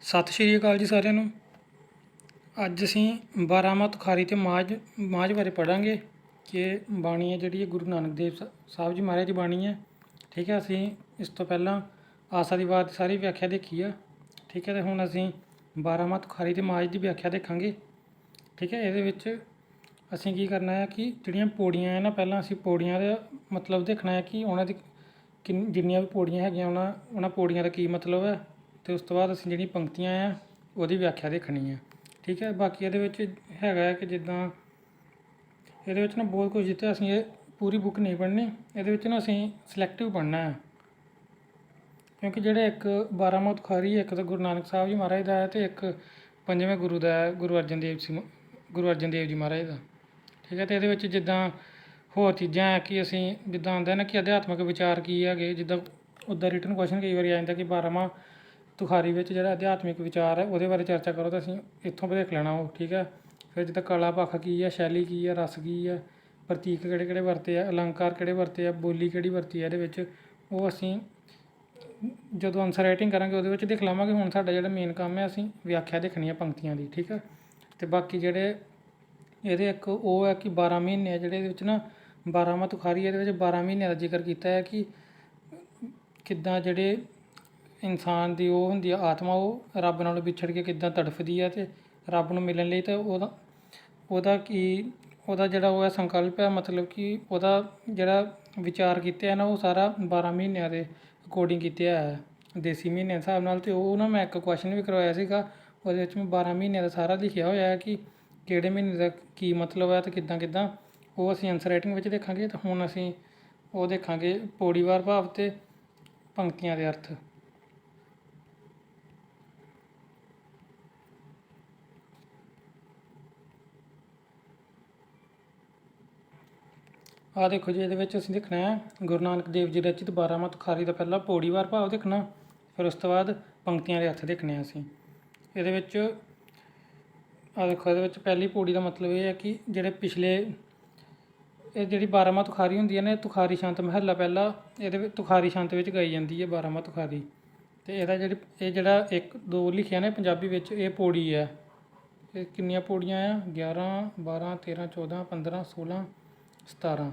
ਸਤਿ ਸ਼੍ਰੀ ਅਕਾਲ ਜੀ ਸਾਰਿਆਂ ਨੂੰ। ਅੱਜ ਅਸੀਂ ਬਾਰਾਮਾ ਤੁਖਾਰੀ ਤੇ ਮਾਝ ਮਾਝ ਬਾਰੇ ਪੜਾਂਗੇ ਕਿ ਬਾਣੀ ਹੈ ਜਿਹੜੀ ਇਹ ਗੁਰੂ ਨਾਨਕ ਦੇਵ ਸ- ਸਾਹਿਬ ਜੀ ਮਹਾਰਾਜ ਦੀ ਬਾਣੀ ਹੈ। ਠੀਕ ਹੈ, ਅਸੀਂ ਇਸ ਤੋਂ ਪਹਿਲਾਂ ਆਸਾ ਦੀ ਵਾਰ ਦੀ ਸਾਰੀ ਵਿਆਖਿਆ ਦੇਖੀ ਆ। ਠੀਕ ਹੈ, ਤੇ ਹੁਣ ਅਸੀਂ ਬਾਰਾਮਾ ਤੁਖਾਰੀ ਤੇ ਮਾਝ ਦੀ ਵਿਆਖਿਆ ਦੇਖਾਂਗੇ। ਠੀਕ ਹੈ, ਇਹਦੇ ਵਿੱਚ ਅਸੀਂ ਕੀ ਕਰਨਾ ਹੈ ਕਿ ਜਿਹੜੀਆਂ ਪੌੜੀਆਂ ਹੈ ਨਾ, ਪਹਿਲਾਂ ਅਸੀਂ ਪੌੜੀਆਂ ਦਾ ਮਤਲਬ ਦੇਖਣਾ ਹੈ ਕਿ ਉਹਨਾਂ ਦੀ ਕਿੰਨ, ਜਿੰਨੀਆਂ ਵੀ ਪੌੜੀਆਂ ਹੈਗੀਆਂ, ਉਹਨਾਂ ਉਹਨਾਂ ਪੌੜੀਆਂ ਦਾ ਕੀ ਮਤਲਬ ਹੈ। ਤੇ ਉਸ ਤੋਂ ਬਾਅਦ ਅਸੀਂ ਜਿਹੜੀ ਪੰਕਤੀਆਂ ਆ, ਉਹਦੀ ਵਿਆਖਿਆ ਦੇਖਣੀ ਹੈ ਠੀਕ ਹੈ? ਬਾਕੀ ਇਹਦੇ ਵਿੱਚ ਹੈਗਾ ਹੈ ਕਿ ਜਿੱਦਾਂ ਇਹਦੇ ਵਿੱਚ ਨਾ ਬਹੁਤ ਕੁਝ ਦਿੱਤਾ ਅਸੀਂ, ਇਹ ਪੂਰੀ ਬੁੱਕ ਨਹੀਂ ਪੜ੍ਹਨੀ। ਇਹਦੇ ਵਿੱਚ ਨਾ ਅਸੀਂ ਸਿਲੈਕਟਿਵ ਪੜ੍ਹਨਾ ਹੈ। ਕਿਉਂਕਿ ਜਿਹੜੇ ਇੱਕ ਬਾਰਾਮਾ ਤੁਖਾਰੀ ਇੱਕ ਤਾਂ ਗੁਰੂ ਨਾਨਕ ਸਾਹਿਬ ਜੀ ਮਹਾਰਾਜ ਦਾ ਹੈ ਤੇ ਇੱਕ ਪੰਜਵੇਂ ਗੁਰੂ ਦਾ ਹੈ, ਗੁਰੂ ਅਰਜਨ ਦੇਵ ਸਿੰਘ ਗੁਰੂ ਅਰਜਨ ਦੇਵ ਜੀ ਮਹਾਰਾਜ ਦਾ। ਠੀਕ ਹੈ? ਤੇ ਇਹਦੇ ਵਿੱਚ ਜਿੱਦਾਂ ਹੋਰ ਚੀਜ਼ਾਂ ਹੈ ਕਿ ਅਸੀਂ ਜਿੱਦਾਂ ਆਉਂਦਾ ਨਾ ਕਿ ਅਧਿਆਤਮਿਕ ਵਿਚਾਰ ਕੀ ਹੈਗੇ? ਜਿੱਦਾਂ ਉੱਦਾਂ ਰਿਟਨ ਕੁਐਸਚਨ ਕਈ ਵਾਰੀ ਆ ਜਾਂਦਾ ਕਿ ਬਾਰਾਮਾ ਤੁਖਾਰੀ ਵਿੱਚ ਜਿਹੜਾ ਅਧਿਆਤਮਿਕ ਵਿਚਾਰ ਹੈ, ਉਹਦੇ ਬਾਰੇ ਚਰਚਾ ਕਰੋ ਤਾਂ ਅਸੀਂ ਇੱਥੋਂ ਦੇਖ ਲੈਣਾ ਉਹ, ਠੀਕ ਹੈ? ਫਿਰ ਜਿੱਦਾਂ ਕਲਾ ਪੱਖ ਕੀ ਹੈ, ਸ਼ੈਲੀ ਕੀ ਹੈ, ਰਸ ਕੀ ਹੈ, ਪ੍ਰਤੀਕ ਕਿਹੜੇ ਕਿਹੜੇ ਵਰਤੇ ਆ, ਅਲੰਕਾਰ ਕਿਹੜੇ ਵਰਤੇ ਆ, ਬੋਲੀ ਕਿਹੜੀ ਵਰਤੀ ਹੈ ਇਹਦੇ ਵਿੱਚ, ਉਹ ਅਸੀਂ ਜਦੋਂ ਆਨਸਰ ਰਾਈਟਿੰਗ ਕਰਾਂਗੇ ਉਹਦੇ ਵਿੱਚ ਦੇਖ ਲਵਾਂਗੇ। ਹੁਣ ਸਾਡਾ ਜਿਹੜਾ ਮੇਨ ਕੰਮ ਹੈ, ਅਸੀਂ ਵਿਆਖਿਆ ਦੇਖਣੀ ਹੈ ਪੰਕਤੀਆਂ ਦੀ, ਠੀਕ ਹੈ? ਤੇ ਬਾਕੀ ਜਿਹੜੇ ਇਹਦੇ ਇੱਕ ਉਹ ਹੈ ਕਿ 12 ਮਹੀਨੇ ਆ ਜਿਹੜੇ ਇਹਦੇ ਵਿੱਚ ਨਾ 12ਵਾਂ ਤੁਖਾਰੀ ਇਹਦੇ ਵਿੱਚ 12 ਮਹੀਨਿਆਂ ਦਾ ਜ਼ਿਕਰ ਕੀਤਾ ਹੈ ਕਿ ਕਿੱਦਾਂ ਜਿਹੜੇ ਇਨਸਾਨ ਦੀ ਉਹ ਹੁੰਦੀ ਆ, ਆਤਮਾ ਉਹ ਰੱਬ ਨਾਲੋਂ ਵਿਛੜ ਕੇ ਕਿੱਦਾਂ ਤੜਫਦੀ ਹੈ ਅਤੇ ਰੱਬ ਨੂੰ ਮਿਲਣ ਲਈ ਤਾਂ ਉਹਦਾ ਉਹਦਾ ਕੀ, ਉਹਦਾ ਜਿਹੜਾ ਉਹ ਹੈ ਸੰਕਲਪ ਹੈ, ਮਤਲਬ ਕਿ ਉਹਦਾ ਜਿਹੜਾ ਵਿਚਾਰ ਕੀਤੇ ਆ ਨਾ, ਉਹ ਸਾਰਾ 12 ਮਹੀਨਿਆਂ ਦੇ ਅਕੋਰਡਿੰਗ ਕੀਤੇ ਹੈ ਦੇਸੀ ਮਹੀਨੇ ਦੇ ਹਿਸਾਬ ਨਾਲ ਅਤੇ ਉਹ ਨਾ ਮੈਂ ਇੱਕ ਕੁਐਸਚਨ ਵੀ ਕਰਵਾਇਆ ਸੀਗਾ, ਉਹਦੇ ਵਿੱਚ ਮੈਂ 12 ਮਹੀਨਿਆਂ ਦਾ ਸਾਰਾ ਲਿਖਿਆ ਹੋਇਆ ਹੈ ਕਿ ਕਿਹੜੇ ਮਹੀਨੇ ਦਾ ਕੀ ਮਤਲਬ ਹੈ ਅਤੇ ਕਿੱਦਾਂ ਕਿੱਦਾਂ, ਉਹ ਅਸੀਂ ਆਨਸਰ ਰਾਈਟਿੰਗ ਵਿੱਚ ਦੇਖਾਂਗੇ ਤਾਂ ਹੁਣ ਅਸੀਂ ਉਹ ਦੇਖਾਂਗੇ ਪੌੜੀਵਾਰ ਭਾਵ ਅਤੇ ਪੰਕਤੀਆਂ ਦੇ ਅਰਥ। ਆ ਦੇਖੋ ਜੀ, ਇਹਦੇ ਵਿੱਚ ਅਸੀਂ ਦੇਖਣਾ ਹੈ, ਗੁਰੂ ਨਾਨਕ ਦੇਵ ਜੀ ਰਚਿਤ 12ਵਾਂ ਤੁਖਾਰੀ ਦਾ ਪਹਿਲਾ ਪੌੜੀਵਾਰ ਭਾਵ ਦੇਖਣਾ। ਫਿਰ ਉਸ ਤੋਂ ਬਾਅਦ ਪੰਕਤੀਆਂ ਦੇ ਅਰਥ ਦੇਖਣੇ ਆ ਅਸੀਂ। ਇਹਦੇ ਵਿੱਚ ਆ ਦੇਖੋ, ਇਹਦੇ ਵਿੱਚ ਪਹਿਲੀ ਪੌੜੀ ਦਾ ਮਤਲਬ ਇਹ ਹੈ ਕਿ ਜਿਹੜੇ ਪਿਛਲੇ, ਇਹ ਜਿਹੜੀ 12ਵਾਂ ਤੁਖਾਰੀ ਹੁੰਦੀ ਹੈ ਨਾ ਤੁਖਾਰੀ ਸ਼ਾਂਤ ਮਹੱਲਾ ਪਹਿਲਾ, ਇਹਦੇ ਵਿੱਚ ਤੁਖਾਰੀ ਸ਼ਾਂਤ ਵਿੱਚ ਗਾਈ ਜਾਂਦੀ ਹੈ 12ਵਾਂ ਤੁਖਾਰੀ। ਤੇ ਇਹਦਾ ਜਿਹੜੀ, ਇਹ ਜਿਹੜਾ ਇੱਕ, ਦੋ ਲਿਖਿਆ ਨੇ ਪੰਜਾਬੀ ਵਿੱਚ, ਇਹ ਪੌੜੀ ਹੈ। ਇਹ ਕਿੰਨੀਆਂ ਪੌੜੀਆਂ ਆ? 11 12 13 14 15 16 17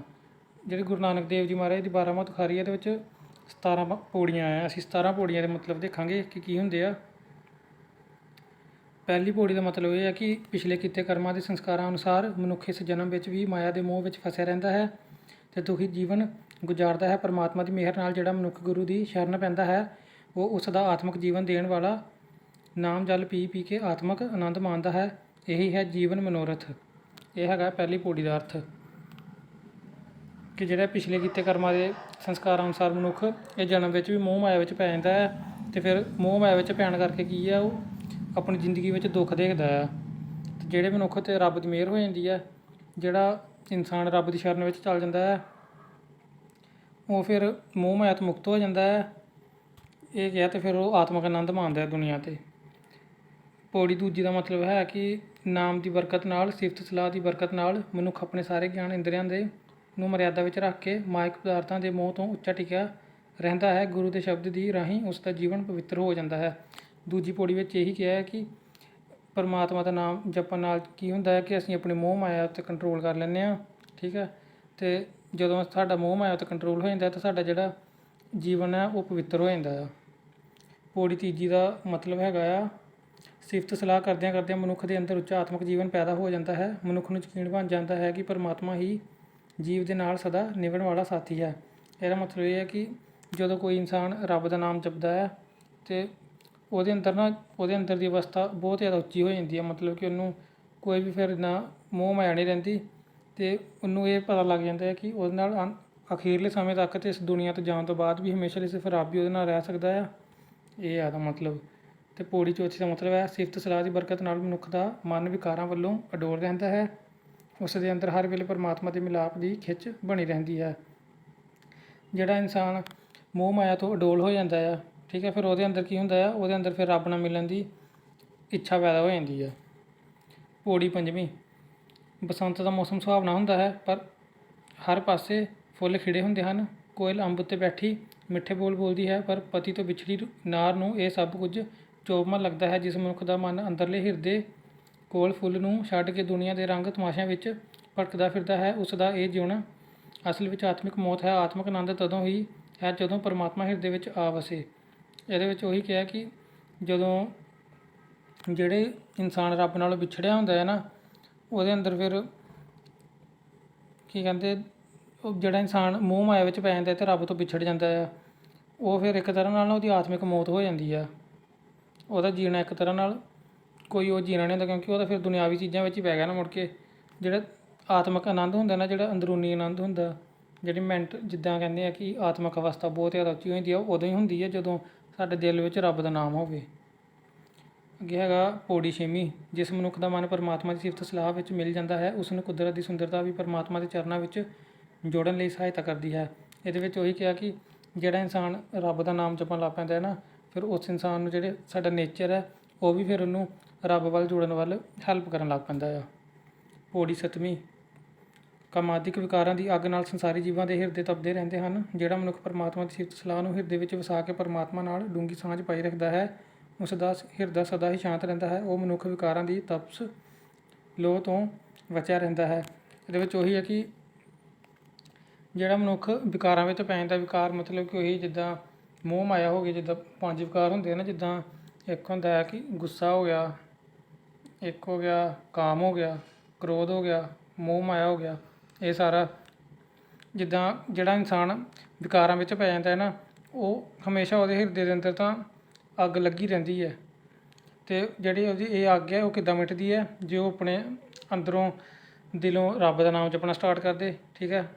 ਜਿਹੜੀ ਗੁਰੂ ਨਾਨਕ ਦੇਵ ਜੀ ਮਹਾਰਾਜ ਦੀ 12ਵਾਂ ਤੁਖਾਰੀ ਹੈ ਇਹਦੇ ਵਿੱਚ 17 ਪ- ਪੌੜੀਆਂ ਆ। ਅਸੀਂ 17 ਪੌੜੀਆਂ ਦੇ ਮਤਲਬ ਦੇਖਾਂਗੇ ਕਿ ਕੀ ਹੁੰਦੇ ਆ। ਪਹਿਲੀ ਪੌੜੀ ਦਾ ਮਤਲਬ ਇਹ ਹੈ ਕਿ ਪਿਛਲੇ ਕੀਤੇ ਕਰਮਾਂ ਦੇ ਸੰਸਕਾਰਾਂ ਅਨੁਸਾਰ ਮਨੁੱਖ ਇਸ ਜਨਮ ਵਿੱਚ ਵੀ ਮਾਇਆ ਦੇ ਮੋਹ ਵਿੱਚ ਫਸਿਆ ਰਹਿੰਦਾ ਹੈ ਤੇ ਦੁਖੀ ਜੀਵਨ ਗੁਜ਼ਾਰਦਾ ਹੈ। ਪਰਮਾਤਮਾ ਦੀ ਮਿਹਰ ਨਾਲ ਜਿਹੜਾ ਮਨੁੱਖ ਗੁਰੂ ਦੀ ਸ਼ਰਨ ਪੈਂਦਾ ਹੈ, ਉਹ ਉਸ ਦਾ ਆਤਮਿਕ ਜੀਵਨ ਦੇਣ ਵਾਲਾ ਨਾਮ ਜਲ ਪੀ ਪੀ ਕੇ ਆਤਮਿਕ ਆਨੰਦ ਮਾਣਦਾ ਹੈ। ਇਹੀ ਹੈ ਜੀਵਨ ਮਨੋਰਥ। ਇਹ ਹੈਗਾ ਪਹਿਲੀ ਪੌੜੀ ਦਾ ਅਰਥ। ਕਿ ਜਿਹੜਾ ਪਿਛਲੇ ਕੀਤੇ ਕਰਮਾਂ ਦੇ ਸੰਸਕਾਰਾਂ ਅਨੁਸਾਰ ਮਨੁੱਖ ਇਹ ਜਨਮ ਵਿੱਚ ਵੀ ਮੋਹ ਮਾਇਆ ਵਿੱਚ ਪੈ ਜਾਂਦਾ ਹੈ ਤੇ ਫਿਰ ਮੋਹ ਮਾਇਆ ਵਿੱਚ ਪੈਣ ਕਰਕੇ ਕੀ ਹੈ ਉਹ ਆਪਣੀ ਜ਼ਿੰਦਗੀ ਵਿੱਚ ਦੁੱਖ ਦੇਖਦਾ ਆ ਤੇ ਜਿਹੜੇ ਮਨੁੱਖ ਤੇ ਰੱਬ ਦੀ ਮਿਹਰ ਹੋ ਜਾਂਦੀ ਹੈ, ਜਿਹੜਾ ਇਨਸਾਨ ਰੱਬ ਦੀ ਸ਼ਰਨ ਵਿੱਚ ਚੱਲ ਜਾਂਦਾ ਹੈ, ਉਹ ਫਿਰ ਮੋਹ ਮਾਇਆ ਤੋਂ ਮੁਕਤ ਹੋ ਜਾਂਦਾ ਹੈ। ਇਹ ਕਿਹਾ ਤੇ ਫਿਰ ਉਹ ਆਤਮਿਕ ਆਨੰਦ ਮਾਣਦਾ ਹੈ ਦੁਨੀਆ ਤੇ। ਪੌੜੀ ਦੂਜੀ ਦਾ ਮਤਲਬ ਹੈ ਕਿ ਨਾਮ ਦੀ ਬਰਕਤ ਨਾਲ, ਸਿਫਤ ਸਲਾਹ ਦੀ ਬਰਕਤ ਨਾਲ ਮਨੁੱਖ ਆਪਣੇ ਸਾਰੇ ਗਿਆਨ ਇੰਦਰੀਆਂ ਦੇ ਨੂੰ ਮਰਿਆਦਾ ਵਿੱਚ ਰੱਖ ਕੇ ਮਾਇਕ ਪਦਾਰਥਾਂ ਦੇ ਮੋਹ ਤੋਂ ਉੱਚਾ ਟਿਕਿਆ ਰਹਿੰਦਾ ਹੈ। ਗੁਰੂ ਦੇ ਸ਼ਬਦ ਦੀ ਰਾਹੀਂ ਉਸ ਦਾ ਜੀਵਨ ਪਵਿੱਤਰ ਹੋ ਜਾਂਦਾ ਹੈ। ਦੂਜੀ ਪੌੜੀ ਵਿੱਚ ਇਹੀ ਕਿਹਾ ਹੈ ਕਿ ਪਰਮਾਤਮਾ ਦਾ ਨਾਮ ਜਪਣ ਨਾਲ ਕੀ ਹੁੰਦਾ ਹੈ ਕਿ ਅਸੀਂ ਆਪਣੇ ਮੋਹ ਮਾਇਆ ਉੱਤੇ ਕੰਟਰੋਲ ਕਰ ਲੈਂਦੇ ਹਾਂ, ਠੀਕ ਹੈ? ਤੇ ਜਦੋਂ ਸਾਡਾ ਮੋਹ ਮਾਇਆ ਉੱਤੇ ਕੰਟਰੋਲ ਹੋ ਜਾਂਦਾ ਤਾਂ ਸਾਡਾ ਜਿਹੜਾ ਜੀਵਨ ਹੈ ਉਹ ਪਵਿੱਤਰ ਹੋ ਜਾਂਦਾ ਆ ਪੌੜੀ ਤੀਜੀ ਦਾ ਮਤਲਬ ਹੈਗਾ ਆ, ਸਿਫਤ ਸਲਾਹ ਕਰਦਿਆਂ ਕਰਦਿਆਂ ਮਨੁੱਖ ਦੇ ਅੰਦਰ ਉੱਚਾ ਆਤਮਿਕ ਜੀਵਨ ਪੈਦਾ ਹੋ ਜਾਂਦਾ ਹੈ। ਮਨੁੱਖ ਨੂੰ ਯਕੀਨ ਬਣ ਜਾਂਦਾ ਹੈ ਕਿ ਪਰਮਾਤਮਾ ਹੀ ਜੀਵ ਦੇ ਨਾਲ ਸਦਾ ਨਿਭਣ ਵਾਲਾ ਸਾਥੀ ਹੈ। ਇਹਦਾ ਮਤਲਬ ਇਹ ਹੈ ਕਿ ਜਦੋਂ ਕੋਈ ਇਨਸਾਨ ਰੱਬ ਦਾ ਨਾਮ ਜਪਦਾ ਹੈ ਤੇ ਉਹਦੇ ਅੰਦਰ ਨਾ, ਉਹਦੇ ਅੰਦਰ ਦੀ ਅਵਸਥਾ ਬਹੁਤ ਜ਼ਿਆਦਾ ਉੱਚੀ ਹੋ ਜਾਂਦੀ ਹੈ। ਮਤਲਬ ਕਿ ਉਹਨੂੰ ਕੋਈ ਵੀ ਫਿਰ ਨਾ ਮੋਹ ਮਾਇਆ ਨਹੀਂ ਰਹਿੰਦੀ ਅਤੇ ਉਹਨੂੰ ਇਹ ਪਤਾ ਲੱਗ ਜਾਂਦਾ ਹੈ ਕਿ ਉਹਦੇ ਨਾਲ ਅੰਨ- ਅਖੀਰਲੇ ਸਮੇਂ ਤੱਕ ਤੇ ਇਸ ਦੁਨੀਆ ਤੋਂ ਜਾਣ ਤੋਂ ਬਾਅਦ ਵੀ ਹਮੇਸ਼ਾ ਲਈ ਸਿਰਫ ਰੱਬ ਹੀ ਉਹਦੇ ਨਾਲ ਰਹਿ ਸਕਦਾ ਹੈ। ਇਹ ਆ ਦਾ ਮਤਲਬ। ਤੇ ਪੌੜੀ ਚੌਥੀ ਦਾ ਮਤਲਬ ਹੈ, ਸਿਫਤ ਸਲਾਹ ਦੀ ਬਰਕਤ ਨਾਲ ਮਨੁੱਖ ਦਾ ਮਨ ਵਿਕਾਰਾਂ ਵੱਲੋਂ ਅਡੋਲ ਰਹਿੰਦਾ ਹੈ। ਉਸ ਦੇ ਅੰਦਰ ਹਰ ਵੇਲੇ ਪਰਮਾਤਮਾ ਦੇ ਮਿਲਾਪ ਦੀ ਖਿੱਚ ਬਣੀ ਰਹਿੰਦੀ ਹੈ। ਜਿਹੜਾ ਇਨਸਾਨ ਮੋਹ ਮਾਇਆ ਤੋਂ ਅਡੋਲ ਹੋ ਜਾਂਦਾ ਆ, ਠੀਕ ਹੈ, ਫਿਰ ਉਹਦੇ ਅੰਦਰ ਕੀ ਹੁੰਦਾ ਆ? ਉਹਦੇ ਅੰਦਰ ਫਿਰ ਰੱਬ ਨਾਲ ਮਿਲਣ ਦੀ ਇੱਛਾ ਪੈਦਾ ਹੋ ਜਾਂਦੀ ਹੈ ਪੌੜੀ ਪੰਜਵੀਂ, ਬਸੰਤ ਦਾ ਮੌਸਮ ਸੁਹਾਵਣਾ ਹੁੰਦਾ ਹੈ, ਪਰ ਹਰ ਪਾਸੇ ਫੁੱਲ ਖਿੜੇ ਹੁੰਦੇ ਹਨ। ਕੋਇਲ ਅੰਬ ਉੱਤੇ ਬੈਠੀ ਮਿੱਠੇ ਬੋਲ ਬੋਲਦੀ ਹੈ, ਪਰ ਪਤੀ ਤੋਂ ਵਿਛੜੀ ਨਾਰ ਨੂੰ ਇਹ ਸਭ ਕੁਝ ਚੋਬਮਾ ਲੱਗਦਾ ਹੈ, ਜਿਸ ਮਨੁੱਖ ਦਾ ਮਨ ਅੰਦਰਲੇ ਹਿਰਦੇ ਕੋਲ ਫੁੱਲ ਨੂੰ ਛੱਡ ਕੇ ਦੁਨੀਆ ਦੇ ਰੰਗ ਤਮਾਸ਼ਿਆਂ ਵਿੱਚ ਭਟਕਦਾ ਫਿਰਦਾ ਹੈ ਉਸ ਦਾ ਇਹ ਜਿਉਣਾ ਅਸਲ ਵਿੱਚ ਆਤਮਿਕ ਮੌਤ ਹੈ। ਆਤਮਿਕ ਆਨੰਦ ਤਦੋਂ ਹੀ ਹੈ ਜਦੋਂ ਪਰਮਾਤਮਾ ਹਿਰਦੇ ਵਿੱਚ ਆ ਵਸੇ। ਇਹਦੇ ਵਿੱਚ ਉਹੀ ਕਿਹਾ ਕਿ ਜਦੋਂ ਜਿਹੜੇ ਇਨਸਾਨ ਰੱਬ ਨਾਲੋਂ ਵਿਛੜਿਆ ਹੁੰਦਾ ਹੈ ਨਾ, ਉਹਦੇ ਅੰਦਰ ਫਿਰ ਕੀ ਕਹਿੰਦੇ, ਉਹ ਜਿਹੜਾ ਇਨਸਾਨ ਮੋਹ ਮਾਇਆ ਵਿੱਚ ਪੈ ਜਾਂਦਾ ਹੈ ਤੇ ਰੱਬ ਤੋਂ ਵਿਛੜ ਜਾਂਦਾ ਆ ਉਹ ਫਿਰ ਇੱਕ ਤਰ੍ਹਾਂ ਨਾਲ ਨਾ ਉਹਦੀ ਆਤਮਿਕ ਮੌਤ ਹੋ ਜਾਂਦੀ ਆ ਉਹਦਾ ਜੀਣਾ ਇੱਕ ਤਰ੍ਹਾਂ ਨਾਲ ਕੋਈ ਉਹ ਜੀਣਾ ਨਹੀਂ ਹੁੰਦਾ ਕਿਉਂਕਿ ਉਹ ਤਾਂ ਫਿਰ ਦੁਨਿਆਵੀ ਚੀਜ਼ਾਂ ਵਿੱਚ ਹੀ ਪੈ ਗਿਆ ਨਾ ਮੁੜ ਕੇ। ਜਿਹੜਾ ਆਤਮਿਕ ਆਨੰਦ ਹੁੰਦਾ ਨਾ, ਜਿਹੜਾ ਅੰਦਰੂਨੀ ਆਨੰਦ ਹੁੰਦਾ, ਜਿਹੜੀ ਮੈਂਟ ਜਿੱਦਾਂ ਕਹਿੰਦੇ ਆ ਕਿ ਆਤਮਿਕ ਅਵਸਥਾ ਬਹੁਤ ਜ਼ਿਆਦਾ ਉੱਚੀ ਹੁੰਦੀ ਆ, ਉਹ ਉਦੋਂ ਹੀ ਹੁੰਦੀ ਹੈ ਜਦੋਂ ਸਾਡੇ ਦਿਲ ਵਿੱਚ ਰੱਬ ਦਾ ਨਾਮ ਹੋਵੇ। ਅੱਗੇ ਹੈਗਾ ਪੌੜੀ ਛੇਵੀਂ, ਜਿਸ ਮਨੁੱਖ ਦਾ ਮਨ ਪਰਮਾਤਮਾ ਦੀ ਸਿਫਤ ਸਲਾਹ ਵਿੱਚ ਮਿਲ ਜਾਂਦਾ ਹੈ ਉਸ ਨੂੰ ਕੁਦਰਤ ਦੀ ਸੁੰਦਰਤਾ ਵੀ ਪਰਮਾਤਮਾ ਦੇ ਚਰਨਾਂ ਵਿੱਚ ਜੋੜਨ ਲਈ ਸਹਾਇਤਾ ਕਰਦੀ ਹੈ। ਇਹਦੇ ਵਿੱਚ ਉਹੀ ਕਿਹਾ ਕਿ ਜਿਹੜਾ ਇਨਸਾਨ ਰੱਬ ਦਾ ਨਾਮ ਜਪਣ ਲੱਗ ਪੈਂਦਾ ਹੈ ਨਾ, ਫਿਰ ਉਸ ਇਨਸਾਨ ਨੂੰ ਜਿਹੜੇ ਸਾਡਾ ਨੇਚਰ ਹੈ, ਉਹ ਵੀ ਫਿਰ ਉਹਨੂੰ ਰੱਬ ਵੱਲ ਜੁੜਨ ਵੱਲ ਹੈਲਪ ਕਰਨ ਲੱਗ ਪੈਂਦਾ ਆ। ਪੌੜੀ ਸੱਤਵੀਂ। ਕਾਮਾਦਿਕ ਵਿਕਾਰਾਂ ਦੀ ਅੱਗ ਨਾਲ ਸੰਸਾਰੀ ਜੀਵਾਂ ਦੇ ਹਿਰਦੇ ਤਪਦੇ ਰਹਿੰਦੇ ਹਨ, ਜਿਹੜਾ ਮਨੁੱਖ ਪਰਮਾਤਮਾ ਦੀ ਸਿਫਤ ਸਲਾਹ ਨੂੰ ਹਿਰਦੇ ਵਿੱਚ ਵਸਾ ਕੇ ਪਰਮਾਤਮਾ ਨਾਲ ਡੂੰਗੀ ਸਾਂਝ ਪਾਈ ਰੱਖਦਾ ਹੈ, ਉਸ ਦਾ ਹਿਰਦਾ ਸਦਾ ਹੀ ਸ਼ਾਂਤ ਰਹਿੰਦਾ ਹੈ, ਉਹ ਮਨੁੱਖ ਵਿਕਾਰਾਂ ਦੀ ਤਪਸ ਲੋਹ ਤੋਂ ਬਚਿਆ ਰਹਿੰਦਾ ਹੈ। ਇਹਦੇ ਵਿੱਚ ਉਹੀ ਹੈ ਕਿ ਜਿਹੜਾ ਮਨੁੱਖ ਵਿਕਾਰਾਂ ਵਿੱਚ ਪੈ ਜਾਂਦਾ ਵਿਕਾਰ, ਮਤਲਬ ਕਿ ਉਹੀ ਜਿੱਦਾਂ ਮੋਹ ਮਾਇਆ ਹੋ ਗਈ, ਜਿੱਦਾਂ ਪੰਜ ਵਿਕਾਰ ਹੁੰਦੇ ਆ ਨਾ ਜਿੱਦਾਂ ਇੱਕ ਹੁੰਦਾ ਹੈ ਕਿ ਗੁੱਸਾ ਹੋ ਗਿਆ ਇੱਕ ਹੋ ਗਿਆ, ਕਾਮ ਹੋ ਗਿਆ, ਕ੍ਰੋਧ ਹੋ ਗਿਆ, ਮੋਹ ਮਾਇਆ ਹੋ ਗਿਆ, ਇਹ ਸਾਰਾ ਜਿੱਦਾਂ ਜਿਹੜਾ ਇਨਸਾਨ ਵਿਕਾਰਾਂ ਵਿੱਚ ਪੈ ਜਾਂਦਾ ਹੈ ਨਾ, ਉਹ ਹਮੇਸ਼ਾ ਉਹਦੇ ਹਿਰਦੇ ਦੇ ਅੰਦਰ ਤਾਂ ਅੱਗ ਲੱਗੀ ਰਹਿੰਦੀ ਹੈ। ਤੇ ਜਿਹੜੀ ਉਹਦੀ ਇਹ ਅੱਗ ਹੈ, ਉਹ ਕਿੱਦਾਂ ਮਿਟਦੀ ਹੈ? ਜੇ ਉਹ ਆਪਣੇ ਅੰਦਰੋਂ ਦਿਲੋਂ ਰੱਬ ਦਾ ਨਾਮ ਜਪਣਾ ਸਟਾਰਟ ਕਰਦੇ, ਠੀਕ ਹੈ,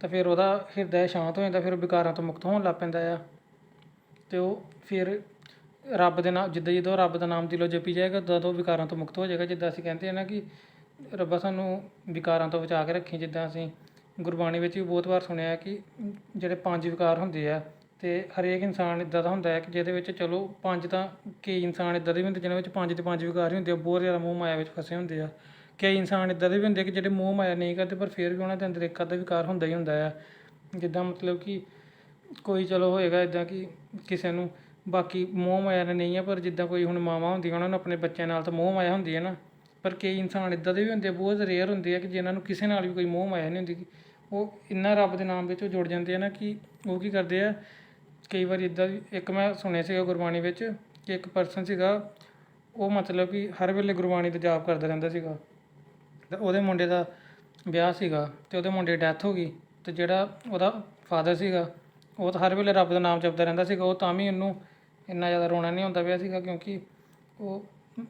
ਤਾਂ ਫਿਰ ਉਹਦਾ ਹਿਰਦਾ ਸ਼ਾਂਤ ਹੋ ਜਾਂਦਾ, ਫਿਰ ਉਹ ਵਿਕਾਰਾਂ ਤੋਂ ਮੁਕਤ ਹੋਣ ਲੱਗ ਪੈਂਦਾ ਆ। ਤੇ ਉਹ ਫਿਰ ਰੱਬ ਦੇ ਨਾਮ, ਜਿੱਦਾਂ ਜਦੋਂ ਰੱਬ ਦਾ ਨਾਮ ਦਿਲੋਂ ਜਪੀ ਜਾਏਗਾ ਤਦੋਂ ਉਹ ਵਿਕਾਰਾਂ ਤੋਂ ਮੁਕਤ ਹੋ ਜਾਏਗਾ। ਜਿੱਦਾਂ ਅਸੀਂ ਕਹਿੰਦੇ ਆ ਨਾ ਕਿ ਰੱਬਾ ਸਾਨੂੰ ਵਿਕਾਰਾਂ ਤੋਂ ਬਚਾ ਕੇ ਰੱਖੀ। ਜਿੱਦਾਂ ਅਸੀਂ ਗੁਰਬਾਣੀ ਵਿੱਚ ਵੀ ਬਹੁਤ ਵਾਰ ਸੁਣਿਆ ਕਿ ਜਿਹੜੇ ਪੰਜ ਵਿਕਾਰ ਹੁੰਦੇ ਆ, ਤੇ ਹਰੇਕ ਇਨਸਾਨ ਇਦਾਂ ਦਾ ਹੁੰਦਾ ਹੈ ਕਿ ਜਿਹਦੇ ਵਿੱਚ ਚਲੋ ਪੰਜ ਤਾਂ ਕਈ ਇਨਸਾਨ ਇਦਾਂ ਦੇ ਵੀ ਹੁੰਦੇ, ਜਿਹਨਾਂ ਵਿੱਚ ਪੰਜ ਤੇ ਪੰਜ ਵਿਕਾਰ ਹੀ ਹੁੰਦੇ ਆ। ਬਹੁਤ ਜ਼ਿਆਦਾ ਮੋਹ ਮਾਇਆ ਵਿੱਚ ਫਸੇ ਹੁੰਦੇ ਆ। ਕਈ ਇਨਸਾਨ ਇਦਾਂ ਦੇ ਵੀ ਹੁੰਦੇ ਕਿ ਜਿਹੜੇ ਮੋਹ ਮਾਇਆ ਨਹੀਂ ਕਰਦੇ, ਪਰ ਫਿਰ ਵੀ ਉਹਨਾਂ ਦੇ ਅੰਦਰ ਇੱਕ ਅੱਧਾ ਵਿਕਾਰ ਹੁੰਦਾ ਹੀ ਹੁੰਦਾ ਆ। ਜਿੱਦਾਂ ਮਤਲਬ ਕਿ ਕੋਈ ਚਲੋ ਹੋਏਗਾ ਇਦਾਂ ਕਿ ਕਿਸੇ ਨੂੰ ਬਾਕੀ ਮੋਹ ਮਾਇਆ ਨਾਲ ਨਹੀਂ ਆ, ਪਰ ਜਿੱਦਾਂ ਕੋਈ ਹੁਣ ਮਾਵਾਂ ਹੁੰਦੀਆਂ, ਉਹਨਾਂ ਨੂੰ ਆਪਣੇ ਬੱਚਿਆਂ ਨਾਲ ਤਾਂ ਮੋਹ ਮਾਇਆ ਹੁੰਦੀ ਹੈ ਨਾ। ਪਰ ਕਈ ਇਨਸਾਨ ਇਦਾਂ ਦੇ ਵੀ ਹੁੰਦੇ ਆ, ਬਹੁਤ ਰੇਅਰ ਹੁੰਦੇ ਆ ਕਿ ਜਿਨ੍ਹਾਂ ਨੂੰ ਕਿਸੇ ਨਾਲ ਵੀ ਕੋਈ ਮੋਹ ਮਾਇਆ ਨਹੀਂ ਹੁੰਦੀ ਉਹ ਇੰਨਾ ਰੱਬ ਦੇ ਨਾਮ ਵਿੱਚ ਉਹ ਜੁੜ ਜਾਂਦੇ ਆ ਨਾ ਕਿ ਉਹ ਕੀ ਕਰਦੇ ਆ, ਕਈ ਵਾਰੀ ਇਦਾਂ ਇੱਕ ਮੈਂ ਸੁਣਿਆ ਸੀਗਾ ਗੁਰਬਾਣੀ ਵਿੱਚ ਕਿ ਇੱਕ ਪਰਸਨ ਸੀਗਾ, ਉਹ ਮਤਲਬ ਕਿ ਹਰ ਵੇਲੇ ਗੁਰਬਾਣੀ ਦਾ ਜਾਪ ਕਰਦਾ ਰਹਿੰਦਾ ਸੀਗਾ। ਤੇ ਉਹਦੇ ਮੁੰਡੇ ਦਾ ਵਿਆਹ ਸੀਗਾ ਤੇ ਉਹਦੇ ਮੁੰਡੇ ਦੀ ਡੈਥ ਹੋ ਗਈ ਤੇ ਜਿਹੜਾ ਉਹਦਾ ਫਾਦਰ ਸੀਗਾ, ਉਹ ਤਾਂ ਹਰ ਵੇਲੇ ਰੱਬ ਦਾ ਨਾਮ ਜਪਦਾ ਰਹਿੰਦਾ ਸੀਗਾ, ਉਹ ਤਾਂ ਵੀ ਉਹਨੂੰ ਇੰਨਾ ਜ਼ਿਆਦਾ ਰੋਣਾ ਨਹੀਂ ਹੁੰਦਾ ਪਿਆ ਸੀਗਾ ਕਿਉਂਕਿ ਉਹ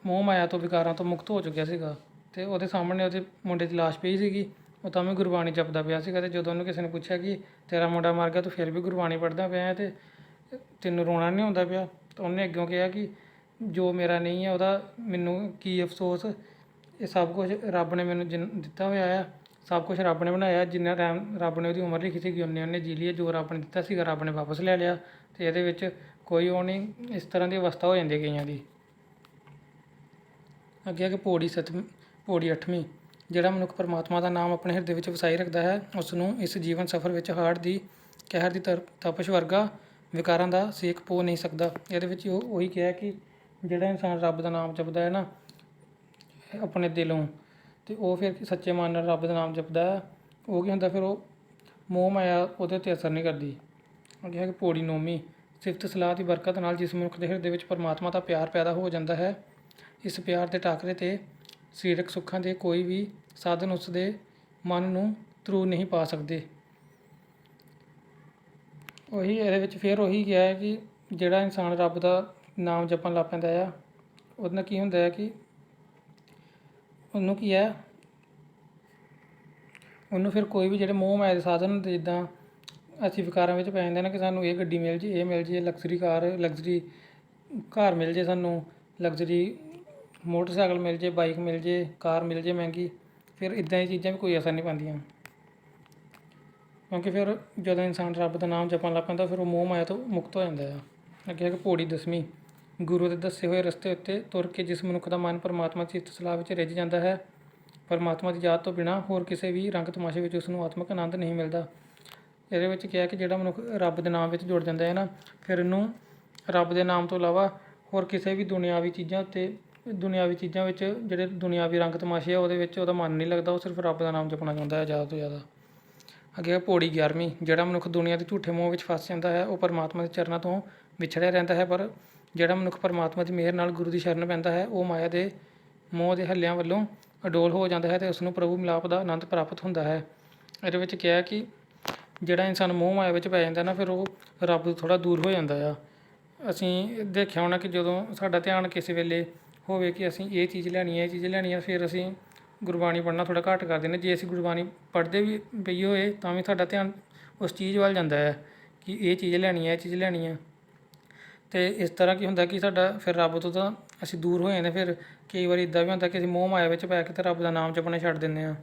ਮੋਹ ਮਾਇਆ ਤੋਂ ਵਿਕਾਰਾਂ ਤੋਂ ਮੁਕਤ ਹੋ ਚੁੱਕਿਆ ਸੀਗਾ ਤੇ ਉਹਦੇ ਸਾਹਮਣੇ ਉਹਦੇ ਮੁੰਡੇ ਦੀ ਲਾਸ਼ ਪਈ ਸੀਗੀ, ਉਹ ਤਾਂ ਵੀ ਗੁਰਬਾਣੀ ਜਪਦਾ ਪਿਆ ਸੀਗਾ ਤੇ ਜਦੋਂ ਉਹਨੂੰ ਕਿਸੇ ਨੇ ਪੁੱਛਿਆ ਕਿ ਤੇਰਾ ਮੁੰਡਾ ਮਰ ਗਿਆ ਤੂੰ ਫਿਰ ਵੀ ਗੁਰਬਾਣੀ ਪੜ੍ਹਦਾ ਪਿਆ ਹੈ ਤੇ ਤੈਨੂੰ ਰੋਣਾ ਨਹੀਂ ਹੁੰਦਾ ਪਿਆ, ਤਾਂ ਉਹਨੇ ਅੱਗੋਂ ਕਿਹਾ ਕਿ ਜੋ ਮੇਰਾ ਨਹੀਂ ਹੈ ਉਹਦਾ ਮੈਨੂੰ ਕੀ ਅਫਸੋਸ, ਇਹ ਸਭ ਕੁਝ ਰੱਬ ਨੇ ਮੈਨੂੰ ਜਿਨ ਦਿੱਤਾ ਹੋਇਆ ਹੈ ਸਭ ਕੁਝ ਰੱਬ ਨੇ ਬਣਾਇਆ, ਜਿੰਨਾ ਟਾਈਮ ਰੱਬ ਨੇ ਉਹਦੀ ਉਮਰ ਲਿਖੀ ਸੀਗੀ ਉਹਨੇ ਉਹਨੇ ਜੀ ਲਈ ਜੋ ਰੱਬ ਨੇ ਦਿੱਤਾ ਸੀਗਾ, ਰੱਬ ਨੇ ਵਾਪਸ ਲੈ ਲਿਆ ਤੇ ਇਹਦੇ ਵਿੱਚ ਕੋਈ ਉਹ ਨਹੀਂ, ਇਸ ਤਰ੍ਹਾਂ ਦੀ ਅਵਸਥਾ ਹੋ ਜਾਂਦੀ ਕਈਆਂ ਦੀ। ਅੱਗੇ ਆ ਕਿ ਪੌੜੀ ਸੱਤਵੀਂ, ਪੌੜੀ ਅੱਠਵੀਂ, ਜਿਹੜਾ ਮਨੁੱਖ ਪਰਮਾਤਮਾ ਦਾ ਨਾਮ ਆਪਣੇ ਹਿਰਦੇ ਵਿੱਚ ਵਸਾਈ ਰੱਖਦਾ ਹੈ ਉਸ ਨੂੰ ਇਸ ਜੀਵਨ ਸਫਰ ਵਿੱਚ ਹਾੜ ਦੀ, ਕਹਿਰ ਦੀ ਤਰ- ਤਪਸ਼ ਵਰਗਾ ਵਿਕਾਰਾਂ ਦਾ ਸੇਕ ਪੋ ਨਹੀਂ ਸਕਦਾ। ਇਹਦੇ ਵਿੱਚ ਉਹ ਉਹੀ ਕਿਹਾ ਕਿ ਜਿਹੜਾ ਇਨਸਾਨ ਰੱਬ ਦਾ ਨਾਮ ਜਪਦਾ ਹੈ ਨਾ, ਆਪਣੇ ਦਿਲੋਂ, ਤੇ ਉਹ ਫਿਰ ਸੱਚੇ ਮਨ ਨਾਲ ਰੱਬ ਦਾ ਨਾਮ ਜਪਦਾ ਹੈ, ਉਹ ਕੀ ਹੁੰਦਾ, ਫਿਰ ਉਹ ਮੋਹ ਮਾਇਆ ਉਹਦੇ ਉੱਤੇ ਅਸਰ ਨਹੀਂ ਕਰਦੀ। ਅੱਗੇ ਹੈ ਕਿ ਪੌੜੀ ਨੌਵੀਂ ਸਿਫਤ ਸਲਾਹ ਦੀ ਬਰਕਤ ਨਾਲ ਜਿਸ ਮਨੁੱਖ ਦੇ ਹਿਰਦੇ ਵਿੱਚ ਪਰਮਾਤਮਾ ਦਾ ਪਿਆਰ ਪੈਦਾ ਹੋ ਜਾਂਦਾ ਹੈ, ਇਸ ਪਿਆਰ ਦੇ ਟਾਕਰੇ ਤੇ ਸਰੀਰਕ ਸੁੱਖਾਂ ਦੇ ਕੋਈ ਵੀ ਸਾਧਨ ਉਸ ਦੇ ਮਨ ਨੂੰ ਤਰੂ ਨਹੀਂ ਪਾ ਸਕਦੇ। ਉਹੀ ਇਹਦੇ ਵਿੱਚ ਫਿਰ ਉਹੀ ਗਿਆ ਹੈ ਕਿ ਜਿਹੜਾ ਇਨਸਾਨ ਰੱਬ ਦਾ ਨਾਮ ਜਪਣ ਲੱਗ ਪੈਂਦਾ ਆ, ਉਹਦੇ ਨਾਲ ਕੀ ਹੁੰਦਾ ਹੈ ਕਿ ਉਹਨੂੰ ਕੀ ਹੈ, ਉਹਨੂੰ ਫਿਰ ਕੋਈ ਵੀ ਜਿਹੜੇ ਮੋਹ ਮਾਇਆ ਦੇ ਸਾਧਨ ਜਿੱਦਾਂ ਅਸੀਂ ਵਿਕਾਰਾਂ ਵਿੱਚ ਪੈ ਜਾਂਦੇ ਨੇ ਕਿ ਸਾਨੂੰ ਇਹ ਗੱਡੀ ਮਿਲ ਜੇ, ਇਹ ਮਿਲ ਜੇ ਲਗਜ਼ਰੀ ਕਾਰ ਲਗਜ਼ਰੀ ਘਰ ਮਿਲ ਜੇ ਸਾਨੂੰ ਲਗਜ਼ਰੀ ਮੋਟਰਸਾਈਕਲ ਮਿਲ ਜੇ ਬਾਈਕ ਮਿਲ ਜੇ, ਕਾਰ ਮਿਲ ਜੇ ਮਹਿੰਗੀ, ਫਿਰ ਇਦਾਂ ਦੀ ਚੀਜ਼ਾਂ ਵੀ ਕੋਈ ਅਸਰ ਨਹੀਂ ਪਾਉਂਦੀਆਂ ਕਿਉਂਕਿ ਫਿਰ ਜਦੋਂ ਇਨਸਾਨ ਰੱਬ ਦਾ ਨਾਮ ਜਪਣ ਲੱਗ ਪੈਂਦਾ, ਫਿਰ ਉਹ ਮੋਹ ਮਾਇਆ ਤੋਂ ਮੁਕਤ ਹੋ ਜਾਂਦਾ ਆ। ਅੱਗੇ ਹੈ ਕਿ ਪੌੜੀ ਦਸਵੀਂ, ਗੁਰੂ ਦੇ ਦੱਸੇ ਹੋਏ ਰਸਤੇ ਉੱਤੇ ਤੁਰ ਕੇ ਜਿਸ ਮਨੁੱਖ ਦਾ ਮਨ ਪਰਮਾਤਮਾ ਦੀ ਸਿਫਤ ਵਿੱਚ ਰਿੱਝ ਜਾਂਦਾ ਹੈ, ਪਰਮਾਤਮਾ ਦੀ ਯਾਦ ਤੋਂ ਬਿਨਾਂ ਹੋਰ ਕਿਸੇ ਵੀ ਰੰਗ ਤਮਾਸ਼ੇ ਵਿੱਚ ਉਸ ਨੂੰ ਆਤਮਿਕ ਆਨੰਦ ਨਹੀਂ ਮਿਲਦਾ। ਇਹਦੇ ਵਿੱਚ ਕਿਹਾ ਕਿ ਜਿਹੜਾ ਮਨੁੱਖ ਰੱਬ ਦੇ ਨਾਮ ਵਿੱਚ ਜੁੜ ਜਾਂਦਾ ਹੈ ਨਾ, ਫਿਰ ਇਹਨੂੰ ਰੱਬ ਦੇ ਨਾਮ ਤੋਂ ਇਲਾਵਾ ਹੋਰ ਕਿਸੇ ਵੀ ਦੁਨਿਆਵੀ ਚੀਜ਼ਾਂ ਉੱਤੇ, ਦੁਨਿਆਵੀ ਚੀਜ਼ਾਂ ਵਿੱਚ ਜਿਹੜੇ ਦੁਨਿਆਵੀ ਰੰਗ ਤਮਾਸ਼ੇ ਆ ਉਹਦੇ ਵਿੱਚ ਉਹਦਾ ਮਨ ਨਹੀਂ ਲੱਗਦਾ, ਉਹ ਸਿਰਫ ਰੱਬ ਦਾ ਨਾਮ ਜਪਣਾ ਚਾਹੁੰਦਾ ਹੈ ਜ਼ਿਆਦਾ ਤੋਂ ਜ਼ਿਆਦਾ। ਅੱਗੇ ਹੈ ਪੌੜੀ 11ਵੀਂ ਜਿਹੜਾ ਮਨੁੱਖ ਦੁਨੀਆ ਦੇ ਝੂਠੇ ਮੋਹ ਵਿੱਚ ਫਸ ਜਾਂਦਾ ਹੈ, ਉਹ ਪਰਮਾਤਮਾ ਦੇ ਚਰਨਾਂ ਤੋਂ ਵਿਛੜਿਆ ਰਹਿੰਦਾ ਹੈ, ਪਰ ਜਿਹੜਾ ਮਨੁੱਖ ਪਰਮਾਤਮਾ ਦੀ ਮਿਹਰ ਨਾਲ ਗੁਰੂ ਦੀ ਸ਼ਰਨ ਪੈਂਦਾ ਹੈ, ਉਹ ਮਾਇਆ ਦੇ ਮੋਹ ਦੇ ਹੱਲਿਆਂ ਵੱਲੋਂ ਅਡੋਲ ਹੋ ਜਾਂਦਾ ਹੈ ਤੇ ਉਸ ਨੂੰ ਪ੍ਰਭੂ ਮਿਲਾਪ ਦਾ ਆਨੰਦ ਪ੍ਰਾਪਤ ਹੁੰਦਾ ਹੈ। ਇਹਦੇ ਵਿੱਚ ਕਿਹਾ ਕਿ ਜਿਹੜਾ ਇਨਸਾਨ ਮੋਹ ਮਾਇਆ ਵਿੱਚ ਪੈ ਜਾਂਦਾ ਨਾ, ਫਿਰ ਉਹ ਰੱਬ ਤੋਂ ਥੋੜਾ ਦੂਰ ਹੋ ਜਾਂਦਾ ਆ। ਅਸੀਂ ਦੇਖਿਆ ਹੋਣਾ ਕਿ ਜਦੋਂ ਸਾਡਾ ਧਿਆਨ ਕਿਸੇ ਵੇਲੇ ਹੋਵੇ ਕਿ ਅਸੀਂ ਇਹ ਚੀਜ਼ ਲੈਣੀ ਹੈ, ਇਹ ਚੀਜ਼ ਲੈਣੀ ਹੈ, ਫਿਰ ਅਸੀਂ ਗੁਰਬਾਣੀ ਪੜ੍ਹਨਾ ਥੋੜ੍ਹਾ ਘੱਟ ਕਰ ਦਿੰਦੇ ਜੇ ਅਸੀਂ ਗੁਰਬਾਣੀ ਪੜ੍ਹਦੇ ਵੀ ਪਈ ਹੋਏ, ਤਾਂ ਵੀ ਸਾਡਾ ਧਿਆਨ ਉਸ ਚੀਜ਼ ਵੱਲ ਜਾਂਦਾ ਹੈ ਕਿ ਇਹ ਚੀਜ਼ ਲੈਣੀ ਹੈ, ਇਹ ਚੀਜ਼ ਲੈਣੀ ਹੈ। ਤੇ ਇਸ ਤਰ੍ਹਾਂ ਕੀ ਹੁੰਦਾ ਕਿ ਸਾਡਾ ਫਿਰ ਰੱਬ ਤੋਂ ਤਾਂ ਅਸੀਂ ਦੂਰ ਹੋ ਜਾਂਦੇ ਫਿਰ ਕਈ ਵਾਰੀ ਇਦਾਂ ਵੀ ਹੁੰਦਾ ਕਿ ਅਸੀਂ ਮੋਹ ਮਾਇਆ ਵਿੱਚ ਪੈ ਕੇ ਤੇ ਰੱਬ ਦਾ ਨਾਮ ਜਪਣਾ ਛੱਡ ਦਿੰਦੇ ਹਾਂ।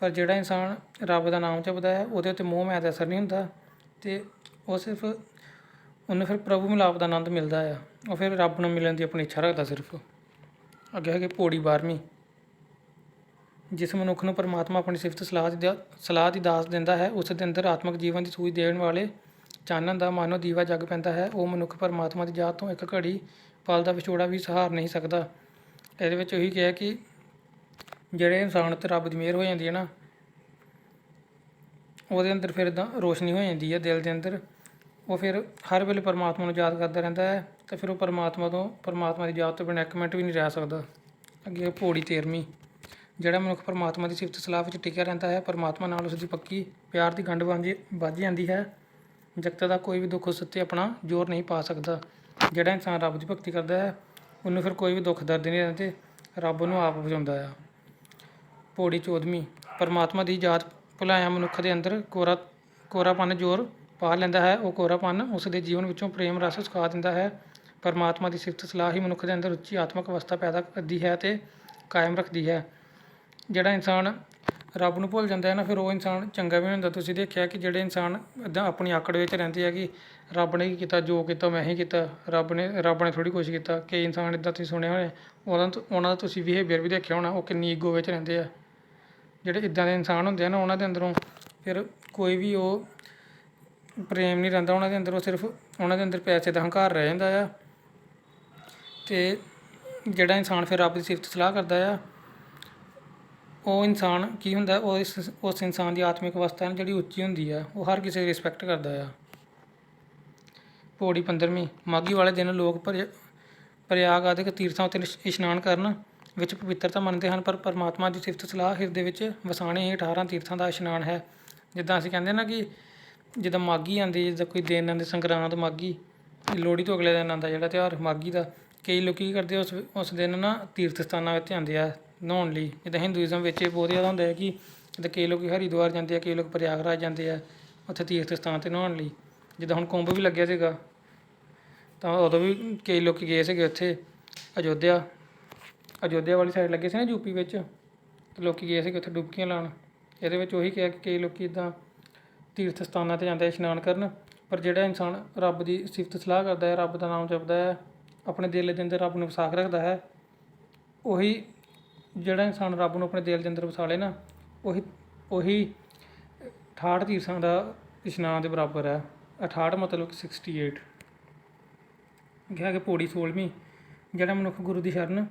ਪਰ ਜਿਹੜਾ ਇਨਸਾਨ ਰੱਬ ਦਾ ਨਾਮ ਜਪਦਾ ਹੈ, ਉਹਦੇ ਉੱਤੇ ਮੋਹ ਮਾਇਆ ਦਾ ਅਸਰ ਨਹੀਂ ਹੁੰਦਾ ਅਤੇ ਉਹ ਸਿਰਫ, ਉਹਨੂੰ ਫਿਰ ਪ੍ਰਭੂ ਮਿਲਾਪ ਦਾ ਆਨੰਦ ਮਿਲਦਾ ਆ। ਉਹ ਫਿਰ ਰੱਬ ਨੂੰ ਮਿਲਣ ਦੀ ਆਪਣੀ ਇੱਛਾ ਰੱਖਦਾ ਸਿਰਫ। ਅੱਗੇ ਹੈਗੇ ਪੌੜੀ 12ਵੀਂ ਜਿਸ ਮਨੁੱਖ ਨੂੰ ਪਰਮਾਤਮਾ ਆਪਣੀ ਸਿਫਤ ਸਲਾਹ ਦੀ ਸਲਾਹ ਦੀ ਦਾਸ ਦਿੰਦਾ ਹੈ, ਉਸ ਦੇ ਅੰਦਰ ਆਤਮਿਕ ਜੀਵਨ ਦੀ ਸੂਝ ਦੇਣ ਵਾਲੇ ਚਾਨਣ ਦਾ ਮਾਨੋ ਦੀਵਾ ਜਗ ਪੈਂਦਾ ਹੈ। ਉਹ ਮਨੁੱਖ ਪਰਮਾਤਮਾ ਦੀ ਜਾਤ ਤੋਂ ਇੱਕ ਘੜੀ ਪਲ ਦਾ ਵਿਛੋੜਾ ਵੀ ਸਹਾਰ ਨਹੀਂ ਸਕਦਾ। ਇਹਦੇ ਵਿੱਚ ਉਹੀ ਕਿਹਾ ਕਿ ਜਿਹੜੇ ਇਨਸਾਨ ਤੇ ਰੱਬ ਦੀ ਮਿਹਰ ਹੋ ਜਾਂਦੀ ਹੈ ਨਾ, ਉਹਦੇ ਅੰਦਰ ਫਿਰ ਇਦਾਂ ਰੋਸ਼ਨੀ ਹੋ ਜਾਂਦੀ ਹੈ ਦਿਲ ਦੇ ਅੰਦਰ। ਉਹ ਫਿਰ ਹਰ ਵੇਲੇ ਪਰਮਾਤਮਾ ਨੂੰ ਯਾਦ ਕਰਦਾ ਰਹਿੰਦਾ ਹੈ ਤੇ ਫਿਰ ਉਹ ਪਰਮਾਤਮਾ ਤੋਂ, ਪਰਮਾਤਮਾ ਦੀ ਯਾਦ ਤੋਂ ਬਿਨਾਂ ਇੱਕ ਮਿੰਟ ਵੀ ਨਹੀਂ ਰਹਿ ਸਕਦਾ। ਅੱਗੇ ਪੌੜੀ 13ਵੀਂ ਜਿਹੜਾ ਮਨੁੱਖ ਪਰਮਾਤਮਾ ਦੀ ਸਿਫਤ ਸਲਾਹ ਵਿੱਚ ਟਿਕਿਆ ਰਹਿੰਦਾ ਹੈ, ਪਰਮਾਤਮਾ ਨਾਲ ਉਸ ਦੀ ਪੱਕੀ ਪਿਆਰ ਦੀ ਗੰਢ ਵਾਂਝੀ ਵੱਧ ਜਾਂਦੀ ਹੈ। ਜਗਤ ਦਾ ਕੋਈ ਵੀ ਦੁੱਖ ਉਸ ਉੱਤੇ ਆਪਣਾ ਜ਼ੋਰ ਨਹੀਂ ਪਾ ਸਕਦਾ। ਜਿਹੜਾ ਇਨਸਾਨ ਰੱਬ ਦੀ ਭਗਤੀ ਕਰਦਾ ਹੈ, ਉਹਨੂੰ ਫਿਰ ਕੋਈ ਵੀ ਦੁੱਖ, ਦਰਦ ਨਹੀਂ ਰਹਿੰਦੇ, ਰੱਬ ਨੂੰ ਆਪ ਬਚਾਉਂਦਾ ਆ। ਪੌੜੀ 14ਵੀਂ ਪਰਮਾਤਮਾ ਦੀ ਯਾਦ ਭੁਲਾਇਆ ਮਨੁੱਖ ਦੇ ਅੰਦਰ ਕੋਰਾ ਕੋਰਾਪਨ ਜ਼ੋਰ ਪਾ ਲੈਂਦਾ ਹੈ, ਉਹ ਕੋਰਾਪਨ ਉਸ ਦੇ ਜੀਵਨ ਵਿੱਚੋਂ ਪ੍ਰੇਮ, ਰਸ ਸੁਕਾ ਦਿੰਦਾ ਹੈ। ਪਰਮਾਤਮਾ ਦੀ ਸਿਫਤ ਸਲਾਹ ਹੀ ਮਨੁੱਖ ਦੇ ਅੰਦਰ ਉੱਚੀ ਆਤਮਿਕ ਅਵਸਥਾ ਪੈਦਾ ਕਰਦੀ ਹੈ ਤੇ ਕਾਇਮ ਰੱਖਦੀ ਹੈ। ਜਿਹੜਾ ਇਨਸਾਨ ਰੱਬ ਨੂੰ ਭੁੱਲ ਜਾਂਦਾ ਹੈ ਨਾ, ਫਿਰ ਉਹ ਇਨਸਾਨ ਚੰਗਾ ਵੀ ਨਹੀਂ ਹੁੰਦਾ। ਤੁਸੀਂ ਦੇਖਿਆ ਕਿ ਜਿਹੜੇ ਇਨਸਾਨ ਇੱਦਾਂ ਆਪਣੀ ਆਕੜ ਵਿੱਚ ਰਹਿੰਦੇ ਆ ਕਿ ਰੱਬ ਨੇ ਕੀ ਕੀਤਾ, ਜੋ ਕੀਤਾ ਮੈਂ ਹੀ ਕੀਤਾ, ਰੱਬ ਨੇ ਰੱਬ ਨੇ ਥੋੜੀ ਕੁਛ ਕੀਤਾ। ਕਈ ਇਨਸਾਨ ਇੱਦਾਂ ਤੁਸੀਂ ਸੁਣੇ ਹੋਣੇ, ਉਹਨਾਂ ਤੋਂ, ਉਹਨਾਂ ਦਾ ਤੁਸੀਂ ਬਿਹੇਵੀਅਰ ਵੀ ਦੇਖਿਆ ਹੋਣਾ, ਉਹ ਕਿੰਨੀ ਈਗੋ ਵਿੱਚ ਰਹਿੰਦੇ ਆ। ਜਿਹੜੇ ਇਦਾਂ ਦੇ ਇਨਸਾਨ ਹੁੰਦੇ ਆ ਨਾ, ਉਹਨਾਂ ਦੇ ਅੰਦਰੋਂ ਫਿਰ ਕੋਈ ਵੀ ਉਹ ਪ੍ਰੇਮ ਨਹੀਂ ਰਹਿੰਦਾ, ਉਹਨਾਂ ਦੇ ਅੰਦਰ ਉਹ ਸਿਰਫ ਉਹਨਾਂ ਦੇ ਅੰਦਰ ਪੈਸੇ ਦਾ ਹੰਕਾਰ ਰਹਿ ਜਾਂਦਾ ਆ। ਤੇ ਜਿਹੜਾ ਇਨਸਾਨ ਫਿਰ ਰੱਬ ਦੀ ਸਿਫਤ ਸਲਾਹ ਕਰਦਾ ਆ, ਉਹ ਇਨਸਾਨ ਕੀ ਹੁੰਦਾ, ਉਹ ਇਸ, ਉਸ ਇਨਸਾਨ ਦੀ ਆਤਮਿਕ ਅਵਸਥਾ ਜਿਹੜੀ ਉੱਚੀ ਹੁੰਦੀ ਆ, ਉਹ ਹਰ ਕਿਸੇ ਦੀ ਰਿਸਪੈਕਟ ਕਰਦਾ ਆ। ਪੌੜੀ 15ਵੀਂ ਮਾਘੀ ਵਾਲੇ ਦਿਨ ਲੋਕ ਭਰੇ ਪ੍ਰਯਾਗ ਆਦਿਕ ਤੀਰਥਾਂ ਉੱਤੇ ਇਸ਼ਨਾਨ ਕਰਨ ਵਿੱਚ ਪਵਿੱਤਰਤਾ ਮੰਨਦੇ ਹਨ, ਪਰ ਪਰਮਾਤਮਾ ਦੀ ਸਿਫਤ ਸਲਾਹ ਹਿਰਦੇ ਵਿੱਚ ਵਸਾਣੇ ਹੀ 18 ਤੀਰਥਾਂ ਦਾ ਇਸ਼ਨਾਨ ਹੈ। ਜਿੱਦਾਂ ਅਸੀਂ ਕਹਿੰਦੇ ਨਾ ਕਿ ਜਿੱਦਾਂ ਮਾਘੀ ਆਉਂਦੀ ਜਿੱਦਾਂ ਕੋਈ ਦਿਨ ਆਉਂਦੇ, ਸੰਗਰਾਂਦ, ਮਾਘੀ ਲੋਹੜੀ ਤੋਂ ਅਗਲੇ ਦਿਨ ਆਉਂਦਾ ਜਿਹੜਾ ਤਿਉਹਾਰ ਮਾਘੀ ਦਾ, ਕਈ ਲੋਕ ਕੀ ਕਰਦੇ, ਉਸ ਉਸ ਦਿਨ ਨਾ ਤੀਰਥ ਸਥਾਨਾਂ ਵਿੱਚ ਆਉਂਦੇ ਆ ਨਹਾਉਣ ਲਈ। ਜਿੱਦਾਂ ਹਿੰਦੂਇਜ਼ਮ ਵਿੱਚ ਇਹ ਬਹੁਤ ਜ਼ਿਆਦਾ ਹੁੰਦਾ ਹੈ ਕਿ ਜਿੱਦਾਂ ਕਈ ਲੋਕ ਹਰਿਦੁਆਰ ਜਾਂਦੇ ਆ, ਕਈ ਲੋਕ ਪ੍ਰਯਾਗਰਾਜ ਜਾਂਦੇ ਆ ਉੱਥੇ ਤੀਰਥ ਸਥਾਨ ਤੇ ਨਹਾਉਣ ਲਈ। ਜਿੱਦਾਂ ਹੁਣ ਕੁੰਭ ਵੀ ਲੱਗਿਆ ਸੀਗਾ, ਤਾਂ ਉਦੋਂ ਵੀ ਕਈ ਲੋਕ ਗਏ ਸੀਗੇ ਉੱਥੇ ਅਯੋਧਿਆ ਅਯੋਧਿਆ ਵਾਲੀ ਸਾਈਡ ਲੱਗੇ ਸੀ ਨਾ ਯੂਪੀ ਵਿੱਚ ਤੇ ਲੋਕੀ ਗਏ ਸੀਗੇ ਉੱਥੇ ਡੁਬਕੀਆਂ ਲਾਉਣ। ਇਹਦੇ ਵਿੱਚ ਉਹੀ ਕਿਹਾ ਕਿ ਕਈ ਲੋਕੀ ਇਦਾਂ ਤੀਰਥ ਸਥਾਨਾਂ ਤੇ ਜਾਂਦੇ ਇਸ਼ਨਾਨ ਕਰਨ, ਪਰ ਜਿਹੜਾ ਇਨਸਾਨ ਰੱਬ ਦੀ ਸਿਫਤ ਸਲਾਹ ਕਰਦਾ ਹੈ, ਰੱਬ ਦਾ ਨਾਮ ਜਪਦਾ ਹੈ, ਆਪਣੇ ਦਿਲ ਦੇ ਅੰਦਰ ਰੱਬ ਨੂੰ ਵਸਾਖ ਰੱਖਦਾ ਹੈ, ਉਹੀ ਜਿਹੜਾ ਇਨਸਾਨ ਰੱਬ ਨੂੰ ਆਪਣੇ ਦਿਲ ਦੇ ਅੰਦਰ ਵਸਾ ਲੇ ਨਾ, ਉਹੀ ਉਹੀ 68 ਤੀਰਥਾਂ ਦਾ ਇਸ਼ਨਾਨ ਦੇ ਬਰਾਬਰ ਹੈ। 68 ਮਤਲਬ ਕਿ 68 ਕਿਹਾ ਕਿ ਪੌੜੀ 16ਵੀਂ ਜਿਹੜਾ ਮਨੁੱਖ ਗੁਰੂ ਦੀ ਸ਼ਰਨ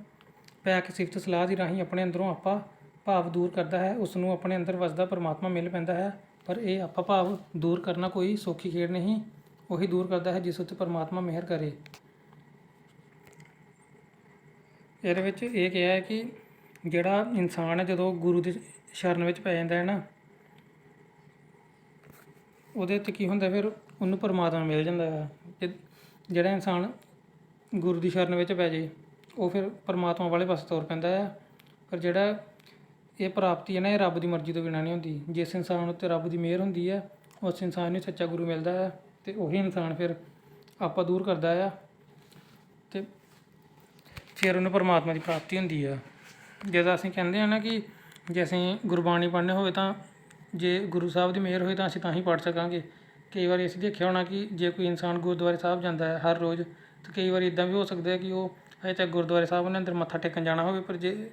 ਪੈ ਸਿਫਤ ਸਲਾਹ ਦੀ ਰਾਹੀਂ ਆਪਣੇ ਅੰਦਰੋਂ ਆਪਾ ਭਾਵ ਦੂਰ ਕਰਦਾ ਹੈ ਉਸ ਨੂੰ ਆਪਣੇ ਅੰਦਰ ਵਸਦਾ ਪਰਮਾਤਮਾ ਮਿਲ ਪੈਂਦਾ ਹੈ, ਪਰ ਇਹ ਆਪਾ ਭਾਵ ਦੂਰ ਕਰਨਾ ਕੋਈ ਸੌਖੀ ਖੇਡ ਨਹੀਂ, ਉਹੀ ਦੂਰ ਕਰਦਾ ਹੈ ਜਿਸ ਉੱਤੇ ਪਰਮਾਤਮਾ ਮਿਹਰ ਕਰੇ। ਇਹਦੇ ਵਿੱਚ ਇਹ ਕਿਹਾ ਹੈ ਕਿ ਜਿਹੜਾ ਇਨਸਾਨ ਹੈ, ਜਦੋਂ ਗੁਰੂ ਦੀ ਸ਼ਰਨ ਵਿੱਚ ਪੈ ਜਾਂਦਾ ਹੈ ਨਾ, ਉਹਦੇ 'ਤੇ ਕੀ ਹੁੰਦਾ ਫਿਰ ਉਹਨੂੰ ਪਰਮਾਤਮਾ ਮਿਲ ਜਾਂਦਾ ਹੈ ਜੇ- ਜਿਹੜਾ ਇਨਸਾਨ ਗੁਰੂ ਦੀ ਸ਼ਰਨ ਵਿੱਚ ਪੈ ਜੇ ਉਹ ਫਿਰ ਪਰਮਾਤਮਾ ਵਾਲੇ ਪਾਸੇ ਤੁਰ ਪੈਂਦਾ ਆ। ਪਰ ਜਿਹੜਾ ਇਹ ਪ੍ਰਾਪਤੀ ਹੈ ਨਾ, ਇਹ ਰੱਬ ਦੀ ਮਰਜ਼ੀ ਤੋਂ ਬਿਨਾਂ ਨਹੀਂ ਹੁੰਦੀ। ਜਿਸ ਇਨਸਾਨ ਉੱਤੇ ਰੱਬ ਦੀ ਮਿਹਰ ਹੁੰਦੀ ਹੈ ਉਸ ਇਨਸਾਨ ਨੂੰ ਸੱਚਾ ਗੁਰੂ ਮਿਲਦਾ ਹੈ ਤੇ ਉਹੀ ਇਨਸਾਨ ਫਿਰ ਆਪਾਂ ਦੂਰ ਕਰਦਾ ਆ ਤੇ ਫਿਰ ਉਹਨੂੰ ਪਰਮਾਤਮਾ ਦੀ ਪ੍ਰਾਪਤੀ ਹੁੰਦੀ ਆ। ਜਦੋਂ ਅਸੀਂ ਕਹਿੰਦੇ ਆ ਨਾ ਕਿ ਜੇ ਅਸੀਂ ਗੁਰਬਾਣੀ ਪੜ੍ਹਨੀ ਹੋਵੇ ਤਾਂ ਜੇ ਗੁਰੂ ਸਾਹਿਬ ਦੀ ਮਿਹਰ ਹੋਏ ਤਾਂ ਅਸੀਂ ਤਾਂ ਹੀ ਪੜ੍ਹ ਸਕਾਂਗੇ। ਕਈ ਵਾਰੀ ਅਸੀਂ ਦੇਖਿਆ ਹੋਣਾ ਕਿ ਜੇ ਕੋਈ ਇਨਸਾਨ ਗੁਰਦੁਆਰੇ ਸਾਹਿਬ ਜਾਂਦਾ ਹੈ ਹਰ ਰੋਜ਼ ਤਾਂ ਕਈ ਵਾਰੀ ਇਦਾਂ ਵੀ ਹੋ ਸਕਦਾ ਹੈ ਕਿ ਉਹ ਹਜੇ ਤੱਕ ਗੁਰਦੁਆਰੇ ਸਾਹਿਬ ਨੇ ਅੰਦਰ ਮੱਥਾ ਟੇਕਣ ਜਾਣਾ ਹੋਵੇ, ਪਰ ਜੇ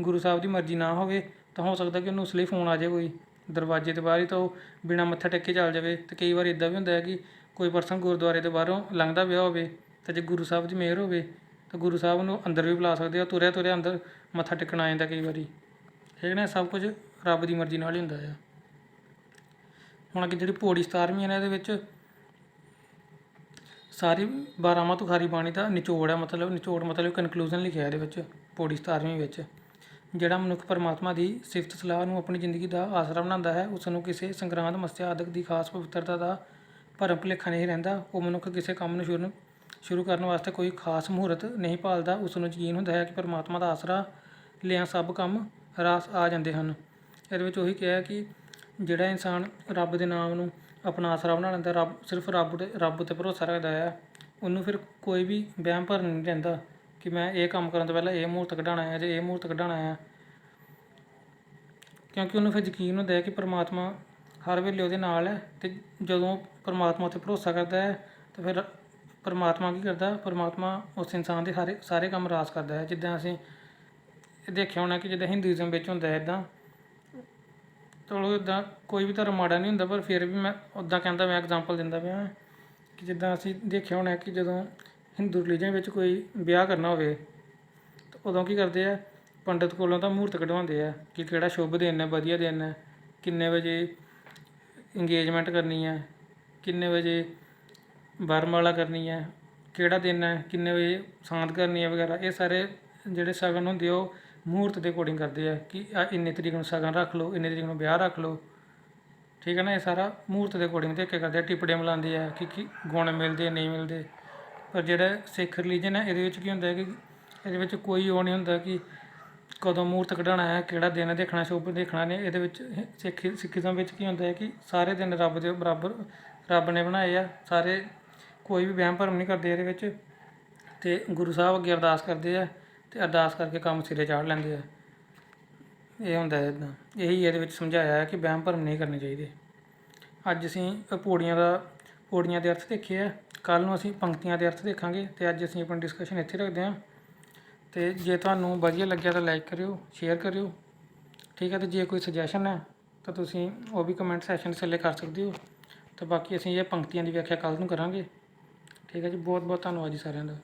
ਗੁਰੂ ਸਾਹਿਬ ਦੀ ਮਰਜ਼ੀ ਨਾ ਹੋਵੇ, ਤਾਂ ਹੋ ਸਕਦਾ ਕਿ ਉਹਨੂੰ ਉਸ ਲਈ ਫੋਨ ਆ ਜਾਵੇ ਕੋਈ ਦਰਵਾਜ਼ੇ ਦੇ ਬਾਹਰ ਹੀ ਤਾਂ ਉਹ ਬਿਨਾਂ ਮੱਥਾ ਟੇਕੇ ਚੱਲ ਜਾਵੇ। ਤੇ ਕਈ ਵਾਰੀ ਇਦਾਂ ਵੀ ਹੁੰਦਾ ਹੈ ਕਿ ਕੋਈ ਪਰਸਨ ਗੁਰਦੁਆਰੇ ਦੇ ਬਾਹਰੋਂ ਲੰਘਦਾ ਪਿਆ ਹੋਵੇ, ਤਾਂ ਜੇ ਗੁਰੂ ਸਾਹਿਬ ਦੀ ਮਿਹਰ ਹੋਵੇ, ਤਾਂ ਗੁਰੂ ਸਾਹਿਬ ਨੂੰ ਅੰਦਰ ਵੀ ਬੁਲਾ ਸਕਦੇ ਆ ਤੁਰਿਆ ਤੁਰਿਆ ਅੰਦਰ ਮੱਥਾ ਟੇਕਣ ਆ ਜਾਂਦਾ ਕਈ ਵਾਰੀ। ਠੀਕ ਨੇ, ਸਭ ਕੁਝ ਰੱਬ ਦੀ ਮਰਜ਼ੀ ਨਾਲ ਹੀ ਹੁੰਦਾ ਆ। ਹੁਣ ਅੱਗੇ ਜਿਹੜੀ ਪੌੜੀ 17ਵੀਂ ਹੈ ਨਾ, ਇਹਦੇ ਵਿੱਚ ਸਾਰੀ ਬਾਰਾਮਾ ਤੁਖਾਰੀ ਬਾਣੀ ਦਾ ਨਿਚੋੜ ਹੈ, ਮਤਲਬ ਨਿਚੋੜ ਮਤਲਬ ਕਨਕਲੂਜਨ ਲਿਖਿਆ ਇਹਦੇ ਵਿੱਚ, ਪੌੜੀ 17ਵੀਂ ਵਿੱਚ। ਜਿਹੜਾ ਮਨੁੱਖ ਪਰਮਾਤਮਾ ਦੀ ਸਿਫਤ ਸਲਾਹ ਨੂੰ ਆਪਣੀ ਜ਼ਿੰਦਗੀ ਦਾ ਆਸਰਾ ਬਣਾਉਂਦਾ ਹੈ, ਉਸ ਨੂੰ ਕਿਸੇ ਸੰਗਰਾਂਦ ਮੱਸਿਆ, ਆਦਿਕ ਦੀ ਖਾਸ ਪਵਿੱਤਰਤਾ ਦਾ ਭਰਮ ਭੁਲੇਖਾ ਨਹੀਂ ਰਹਿੰਦਾ। ਉਹ ਮਨੁੱਖ ਕਿਸੇ ਕੰਮ ਨੂੰ ਸ਼ੁਰੂ ਸ਼ੁਰੂ ਕਰਨ ਵਾਸਤੇ ਕੋਈ ਖਾਸ ਮੁਹੂਰਤ ਨਹੀਂ ਭਾਲਦਾ। ਉਸ ਨੂੰ ਯਕੀਨ ਹੁੰਦਾ ਹੈ ਕਿ ਪਰਮਾਤਮਾ ਦਾ ਆਸਰਾ ਲਿਆ ਸਭ ਕੰਮ ਰਾਸ ਆ ਜਾਂਦੇ ਹਨ। ਇਹਦੇ ਵਿੱਚ ਉਹੀ ਕਿਹਾ ਕਿ ਜਿਹੜਾ ਇਨਸਾਨ ਰੱਬ ਦੇ ਨਾਮ ਨੂੰ ਆਪਣਾ ਆਸਰਾ ਬਣਾ ਲੈਂਦਾ, ਰੱਬ, ਸਿਰਫ ਰੱਬ ਦੇ, ਰੱਬ ਉੱਤੇ ਭਰੋਸਾ ਰੱਖਦਾ ਹੈ ਉਹਨੂੰ ਫਿਰ ਕੋਈ ਵੀ ਵਹਿਮ ਭਰਨ ਨਹੀਂ ਰਹਿੰਦਾ ਕਿ ਮੈਂ ਇਹ ਕੰਮ ਕਰਨ ਤੋਂ ਪਹਿਲਾਂ ਇਹ ਮੂਹਰਤ ਕਢਾਉਣਾ ਹੈ, ਜੇ ਇਹ ਮੂਰਤ ਕਢਾਉਣਾ ਹੈ। ਕਿਉਂਕਿ ਉਹਨੂੰ ਫਿਰ ਯਕੀਨ ਹੁੰਦਾ ਹੈ ਕਿ ਪਰਮਾਤਮਾ ਹਰ ਵੇਲੇ ਉਹਦੇ ਨਾਲ ਹੈ ਤੇ ਜਦੋਂ ਪਰਮਾਤਮਾ ਤੇ ਭਰੋਸਾ ਕਰਦਾ ਹੈ, ਤਾਂ ਫਿਰ ਪਰਮਾਤਮਾ ਕੀ ਕਰਦਾ, ਪਰਮਾਤਮਾ ਉਸ ਇਨਸਾਨ ਦੇ ਸਾਰੇ ਸਾਰੇ ਕੰਮ ਰਾਸ ਕਰਦਾ ਹੈ। ਜਿੱਦਾਂ ਅਸੀਂ ਇਹ ਦੇਖਿਆ ਹੋਣਾ ਕਿ ਜਿੱਦਾਂ ਹਿੰਦੂਇਜ਼ਮ ਵਿੱਚ ਹੁੰਦਾ ਹੈ ਇਦਾਂ ਚਲੋ ਇਦਾਂ ਕੋਈ ਵੀ ਧਰਮ ਮਾੜਾ ਨਹੀਂ ਹੁੰਦਾ, ਪਰ ਫਿਰ ਵੀ ਮੈਂ ਉੱਦਾਂ ਕਹਿੰਦਾ, ਮੈਂ ਐਗਜ਼ਾਮਪਲ ਦਿੰਦਾ ਪਿਆ ਕਿ ਜਿੱਦਾਂ ਅਸੀਂ ਦੇਖਿਆ ਹੋਣਾ ਕਿ ਜਦੋਂ ਹਿੰਦੂ ਰਿਲੀਜਨ ਵਿੱਚ ਕੋਈ ਵਿਆਹ ਕਰਨਾ ਹੋਵੇ, ਤਾਂ ਉਦੋਂ ਕੀ ਕਰਦੇ ਆ? ਪੰਡਤ ਕੋਲੋਂ ਤਾਂ ਮਹੂਰਤ ਕਢਵਾਉਂਦੇ ਆ ਕਿ ਕਿਹੜਾ ਸ਼ੁਭ ਦਿਨ ਹੈ, ਵਧੀਆ ਦਿਨ ਹੈ, ਕਿੰਨੇ ਵਜੇ ਇੰਗੇਜਮੈਂਟ ਕਰਨੀ ਹੈ, ਕਿੰਨੇ ਵਜੇ ਵਰਮਾਲਾ ਕਰਨੀ ਹੈ, ਕਿਹੜਾ ਦਿਨ ਹੈ, ਕਿੰਨੇ ਵਜੇ ਸਾਂਤ ਕਰਨੀ ਹੈ ਵਗੈਰਾ। ਇਹ ਸਾਰੇ ਜਿਹੜੇ ਸ਼ਗਨ ਹੁੰਦੇ ਉਹ ਮਹੂਰਤ ਦੇ ਅਕੋਰਡਿੰਗ ਕਰਦੇ ਆ ਕਿ ਆ ਇੰਨੇ ਤਰੀਕ ਨੂੰ ਸ਼ਗਨ ਰੱਖ ਲਓ ਇੰਨੇ ਤਰੀਕ ਨੂੰ ਵਿਆਹ ਰੱਖ ਲਓ। ਠੀਕ ਹੈ ਨਾ ਇਹ ਸਾਰਾ ਮਹੂਰਤ ਦੇ ਅਕੋਰਡਿੰਗ ਦੇਖ ਕੇ ਕਰਦੇ ਆ ਟਿਪੜੇ ਮਿਲਾਉਂਦੇ ਆ ਕਿ ਕੀ ਗੁਣ ਮਿਲਦੇ ਆ, ਨਹੀਂ ਮਿਲਦੇ। ਪਰ ਜਿਹੜਾ ਸਿੱਖ ਰਿਲੀਜਨ ਹੈ ਇਹਦੇ ਵਿੱਚ ਕੀ ਹੁੰਦਾ ਹੈ ਕਿ ਇਹਦੇ ਵਿੱਚ ਕੋਈ ਉਹ ਨਹੀਂ ਹੁੰਦਾ ਕਿ ਕਦੋਂ ਮੂਰਤ ਕਢਾਉਣਾ ਹੈ ਕਿਹੜਾ ਦਿਨ ਦੇਖਣਾ ਸ਼ੁਭ ਦੇਖਣਾ ਨੇ ਇਹਦੇ ਵਿੱਚ ਸਿੱਖ ਸਿੱਖੀਜ਼ਮ ਵਿੱਚ ਕੀ ਹੁੰਦਾ ਹੈ ਕਿ ਸਾਰੇ ਦਿਨ ਰੱਬ ਦੇ ਬਰਾਬਰ ਰੱਬ ਨੇ ਬਣਾਏ ਆ ਸਾਰੇ ਕੋਈ ਵੀ ਵਹਿਮ ਭਰਮ ਨਹੀਂ ਕਰਦੇ ਇਹਦੇ ਵਿੱਚ। ਤੇ ਗੁਰੂ ਸਾਹਿਬ ਅੱਗੇ ਅਰਦਾਸ ਕਰਦੇ ਆ ਤੇ ਅਰਦਾਸ ਕਰਕੇ ਕੰਮ ਸਿਰੇ ਚਾੜ ਲੈਂਦੇ ਆ। ਇਹ ਹੁੰਦਾ ਹੈ ਇਦਾਂ ਇਹੀ ਇਹਦੇ ਵਿੱਚ ਸਮਝਾਇਆ ਹੈ ਕਿ ਵਹਿਮ ਭਰਮ ਨਹੀਂ ਕਰਨੇ ਚਾਹੀਦੇ। ਅੱਜ ਅਸੀਂ ਪੌੜੀਆਂ ਦਾ, ਪੌੜੀਆਂ ਦੇ ਅਰਥ ਦੇਖੇ ਆ। ਕੱਲ ਨੂੰ ਅਸੀਂ ਪੰਕਤੀਆਂ ਦੇ ਅਰਥ ਦੇਖਾਂਗੇ ਤੇ ਅੱਜ ਅਸੀਂ ਆਪਣੀ ਡਿਸਕਸ਼ਨ ਇੱਥੇ ਰੱਖਦੇ ਹਾਂ। ਤੇ ਜੇ ਤੁਹਾਨੂੰ ਵਧੀਆ ਲੱਗਿਆ ਤਾਂ ਲਾਈਕ ਕਰਿਓ ਸ਼ੇਅਰ ਕਰਿਓ। ਠੀਕ ਹੈ, ਤੇ ਜੇ ਕੋਈ ਸੁਜੈਸ਼ਨ ਹੈ ਤਾਂ ਤੁਸੀਂ ਉਹ ਵੀ ਕਮੈਂਟ ਸੈਸ਼ਨ ਥੱਲੇ ਕਰ ਸਕਦੇ ਹੋ। ਤੇ ਬਾਕੀ ਅਸੀਂ ਇਹ ਪੰਕਤੀਆਂ ਦੀ ਵਿਆਖਿਆ ਕੱਲ ਨੂੰ ਕਰਾਂਗੇ। ਠੀਕ ਹੈ ਜੀ ਬਹੁਤ ਬਹੁਤ ਧੰਨਵਾਦ ਜੀ ਸਾਰਿਆਂ ਦਾ।